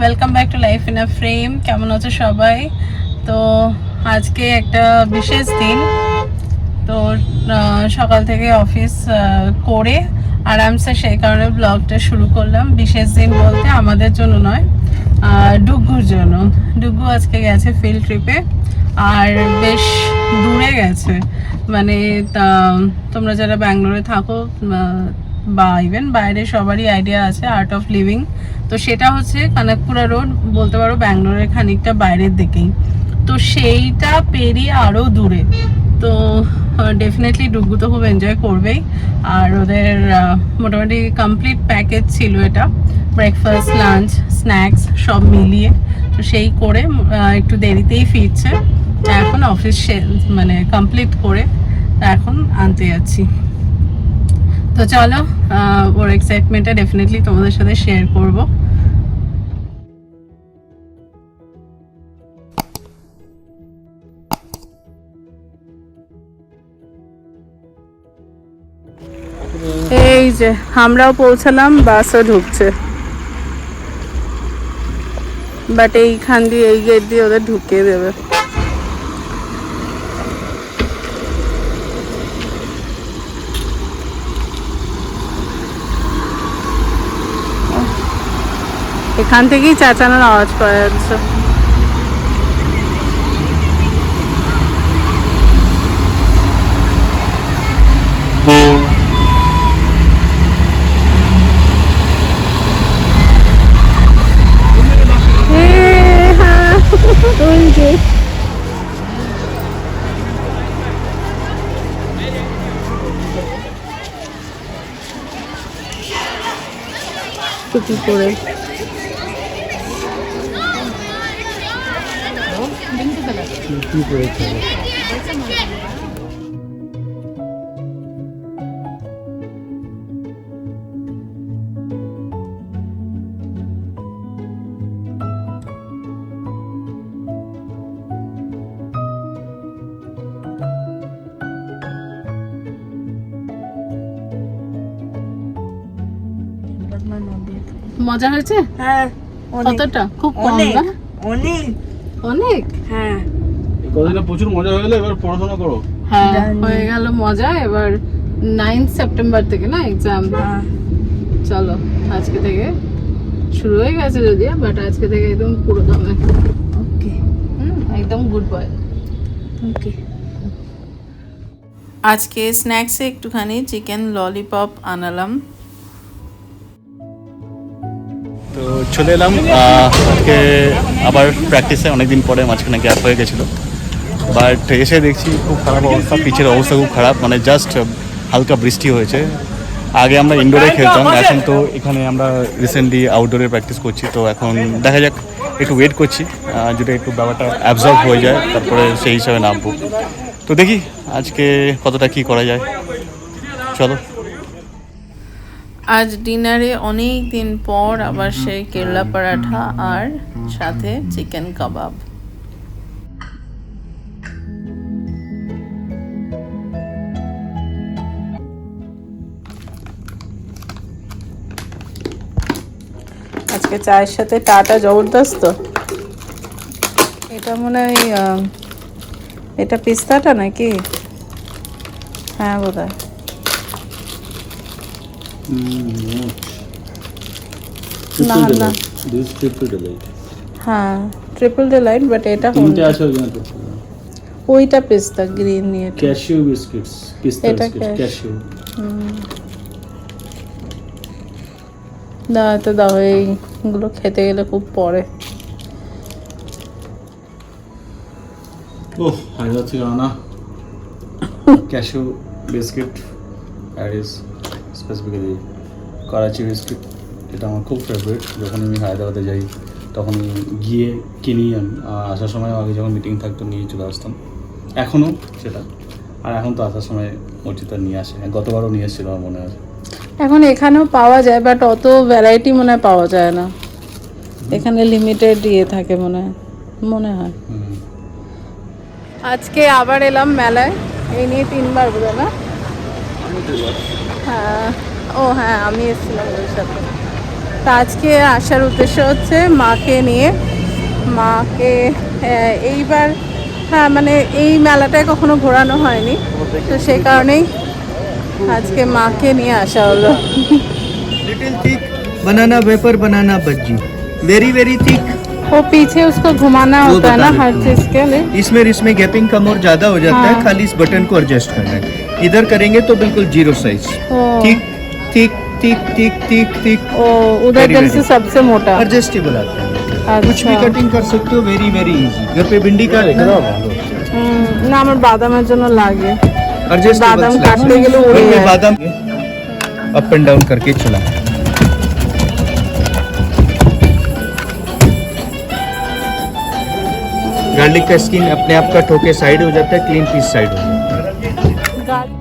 Welcome back to life in a frame কেমন আছো সবাই? তো আজকে একটা বিশেষ দিন। তো সকাল থেকে অফিস করে আরামসে সেই কারণে ব্লগটা শুরু করলাম। বিশেষ দিন বলতে আমাদের জন্য নয় আহ, ডুগ্গুর জন্য। ডুগ্গু আজকে গেছে ফিল্ড ট্রিপে আর বেশ দূরে গেছে। মানে তোমরা যারা ব্যাঙ্গালোরে থাকো বা ইভেন বাইরে সবারই আইডিয়া আছে আর্ট অফ লিভিং তো সেটা হচ্ছে কানাকপুরা রোড বলতে পারো ব্যাঙ্গালোরের খানিকটা বাইরের দিকেই। তো সেইটা পেরিয়ে আরও দূরে। তো ডেফিনেটলি ডুগু তো খুব এনজয় করবেই। আর ওদের মোটামুটি কমপ্লিট প্যাকেজ ছিল এটা। ব্রেকফাস্ট লাঞ্চ স্ন্যাক্স সব মিলিয়ে। তো সেই করে একটু দেরিতেই ফিরছে। এখন অফিস মানে কমপ্লিট করে এখন আনতে যাচ্ছি। তো চলো ওর এক্সাইটমেন্টটা ডেফিনেটলি তোমাদের সাথে শেয়ার করব। এই যে, আমরাও পৌঁছালাম, বাসও ঢুকছে। বাট এইখান দিয়ে, এই গেট দিয়ে ওদের ঢুকিয়ে দেবে। এখান থেকেই চাচানোর আওয়াজ পাওয়া যাচ্ছে। এ, হ্যাঁ, মজা হয়েছে? হ্যাঁ কতটা? খুব কম অনেক। অনেক। অনেক? হ্যাঁ। কদিনে প্রচুর মজা হয়ে গেলে এবার পড়াশোনা করো। হ্যাঁ হয়ে গেল মজা এবার নাইন্থ সেপ্টেম্বর থেকে না এক্সাম হ্যাঁ। চলো আজকে থেকে শুরু হয়ে গেছে যদিও বাট আজকে থেকে একদম পুরো দমে। ওকে। একদম গুড বয় ওকে। আজকে স্ন্যাক্সে একটুখানি চিকেন ললিপপ আনালাম। তো চলে এলাম আজকে আবার প্র্যাকটিসে অনেকদিন পরে মাঝখানে গ্যাপ হয়ে গেছিল। বাট এসে দেখছি খুব খারাপ অবস্থা পিচের অবস্থা খুব খারাপ মানে জাস্ট হালকা বৃষ্টি হয়েছে। আগে আমরা ইনডোরে খেলতাম এখন তো এখানে আমরা রিসেন্টলি আউটডোরে প্র্যাকটিস করছি তো এখন দেখা যাক একটু ওয়েট করছি যদি একটু ব্যাপারটা অ্যাবজর্ব হয়ে যায় তারপরে সেই হিসাবে নামবো। তো দেখি আজকে কতটা কি করা যায়। চলো। আজ ডিনারে অনেক দিন পর আবার সেই কেরলা পরাঠা আর সাথে চিকেন কাবাব। আজকে চায়ের সাথে টাটা জবরদস্ত? এটা মনে হয় এটা পিস্তাটা নাকি? হ্যাঁ বোধ হয় না না। হ্যাঁ ট্রিপল ডিলাইট বাট এটা তিনটে আছে ওই ওইটা পিস্তা গ্রিন নিয়ে। ক্যাশিউ বিস্কিটস পিস্তা ক্যাশিউ তো দাও, এইগুলো খেতে গেলে খুব পরে। ওহ হায়দ্রাবাদ থেকে আনা ক্যাশিউ বিস্কিট অ্যারিস স্পেসিফিক্যালি করাচি বিস্কিট এটা আমার খুব ফেভারিট যখন আমি হায়দ্রাবাদে যাই, তখন গিয়ে কিনি। আমি আর আসার সময় আগে যখন মিটিং থাকতো, নিয়ে চলে আসতাম। এখনও সেটা। আর এখন তো আসার সময় অর্চিতা নিয়ে আসে। গতবারও নিয়ে এসেছিল আমার মনে আছে এখন এখানেও পাওয়া যায় বাট অত ভ্যারাইটি মনে হয় পাওয়া যায় না। এখানে লিমিটেড ইয়ে থাকে মনে হয় মনে হয়। আজকে আবার এলাম মেলায়, এই নিয়ে তিনবার বোধ না? হ্যাঁ ও হ্যাঁ আমি এসেছিলাম ওর সাথে। তো আজকে আসার উদ্দেশ্য হচ্ছে মাকে নিয়ে, মাকে এইবার হ্যাঁ মানে এই মেলাটায় কখনো ঘোরানো হয়নি, তো সেই কারণেই আজকে মাকে নিয়ে আসা হলো little thick banana wafer banana bajji very very thick वो पीछे उसको घुमाना वो होता है बता ना देता हर हूँ। चीज के लिए इसमें इसमें गैपिंग कम और ज्यादा हो जाता हाँ। है खाली इस बटन को एडजस्ट करना है इधर करेंगे तो बिल्कुल जीरो साइज ओ, ठीक ठीक ठीक ठीक ठीक ठीक ओ उधर Very, दिल very. से सबसे मोटा एडजस्टेबल आता है कुछ भी अच्छा कटिंग कर सकते हो वेरी वेरी इजी घर पे भिंडी का হুম, না আমার বাদামের জন্য লাগে एडजस्टेबल बादाम काटते गेले उड़े जाए। बादाम अप एंड डाउन करके चला गार्लिक का स्किन अपने आप कट होके साइड हो जाता है क्लीन पीस साइड हो जाता है গাল-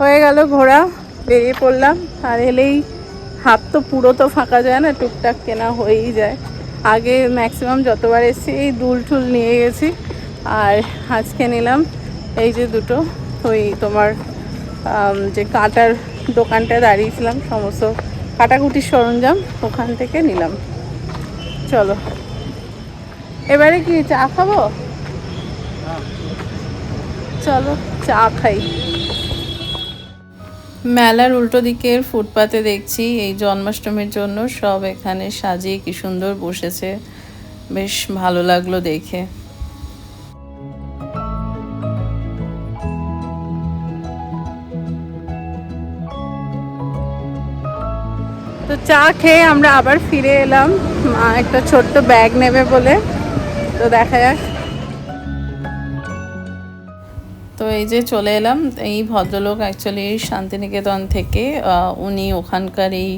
হয়ে গেল ঘোরা বেরিয়ে পড়লাম। আর এলেই হাত তো পুরো তো ফাঁকা যায় না টুকটাক কেনা হয়েই যায়। আগে ম্যাক্সিমাম যতবার এসেছি এই দুল টুল নিয়ে গেছি। আর আজকে নিলাম এই যে দুটো ওই তোমার যে কাটার দোকানটা দাঁড়িয়েছিলাম সমস্ত কাটাকুটির সরঞ্জাম ওখান থেকে নিলাম। চলো এবারে কি চা খাব? চলো চা খাই। মেলার উল্টো দিকের ফুটপাতে দেখছি এই জন্মাষ্টমীর জন্য সব এখানে সাজিয়ে কি সুন্দর বসেছে। বেশ ভালো লাগল দেখে। তো চা খেয়ে আমরা আবার ফিরে এলাম। একটা ছোট্ট ব্যাগ নেবে বলে। তো দেখা যাক। এই যে চলে এলাম, এই ভদ্রলোক অ্যাকচুয়ালি শান্তিনিকেতন থেকে উনি ওখানকার এই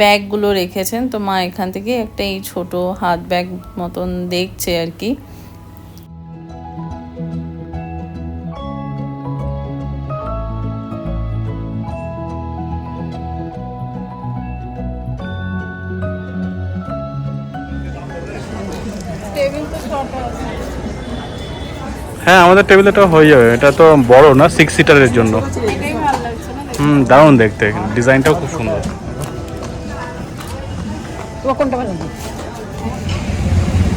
ব্যাগগুলো রেখেছেন। তো মা এখান থেকে একটা এই ছোট হাত ব্যাগ মতন দেখছে আর কি। টেবিল তো আছে। হ্যাঁ আমাদের টেবিল এটা হয়ে যাবে। এটা তো বড় না সিক্স সিটারের জন্য। এটাই ভালো লাগছে না হুম দারুণ দেখতে ডিজাইনটাও খুব সুন্দর।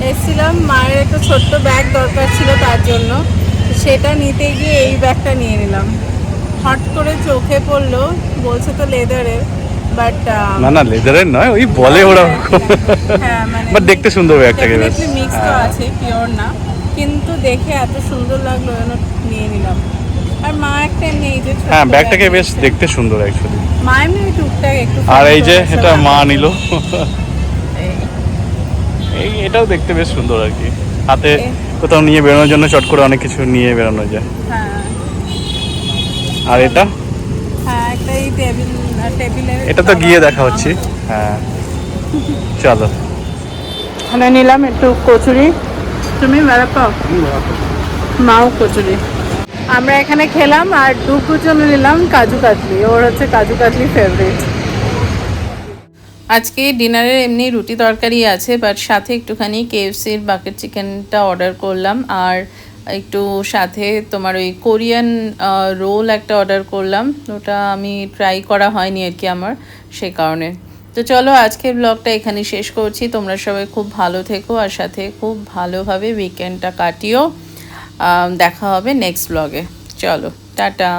এসেছিলাম মায়ের একটা ছোট্ট ব্যাগ দরকার ছিল তার জন্য। সেটা নিতে গিয়ে এই ব্যাগটা নিয়ে নিলাম। হট করে চোখে পড়ল বলছে তো লেদারের বাট না না লেদারের নয় ওই বলে ওরা হ্যাঁ মানে বাট দেখতে সুন্দর ব্যাগটাকে মিক্স তো হ্যাঁ। আছে পিওর না। কিন্তু দেখে এত সুন্দর লাগল যেন নিয়ে নিলাম। আর মা একটা নেই যে হ্যাঁ ব্যাগটাকে বেশ দেখতে সুন্দর অ্যাকচুয়ালি মা এমনি ওই টুকটাক একটু আর এই যে এটা মা। নিল। এই। এই এটাও দেখতে বেশ সুন্দর আর কি। হাতে কোথাও নিয়ে বেরোনোর জন্য চট করে অনেক কিছু নিয়ে বেরোনো যায়। হ্যাঁ। আর এটা? হ্যাঁ একটা এই টেবিল টেবিলের এটা তো গিয়ে দেখা হচ্ছে। হ্যাঁ। চলো। এখানে নিলাম একটু কচুরি। তুমি মেলা পাও? মাও কচুরি। আমরা এখানে খেলাম আর ডুকুর জন্য নিলাম কাজু কাতলি। ওর হচ্ছে কাজু কাতলি ফেভারিট আজকে ডিনারের এমনি রুটি তরকারি আছে বাট সাথে একটুখানি কেএফসির বাকেট চিকেনটা অর্ডার করলাম। আর একটু সাথে তোমার ওই কোরিয়ান রোল একটা অর্ডার করলাম। ওটা আমি ট্রাই করা হয়নি আর কি আমার সে কারণে। তো চলো আজকের ব্লগটা এখানে শেষ করছি। তোমরা সবাই খুব ভালো থেকো আর সাথে খুব ভালোভাবে উইকেন্ডটা কাটিও। দেখা হবে নেক্সট ব্লগে চলো, টাটা।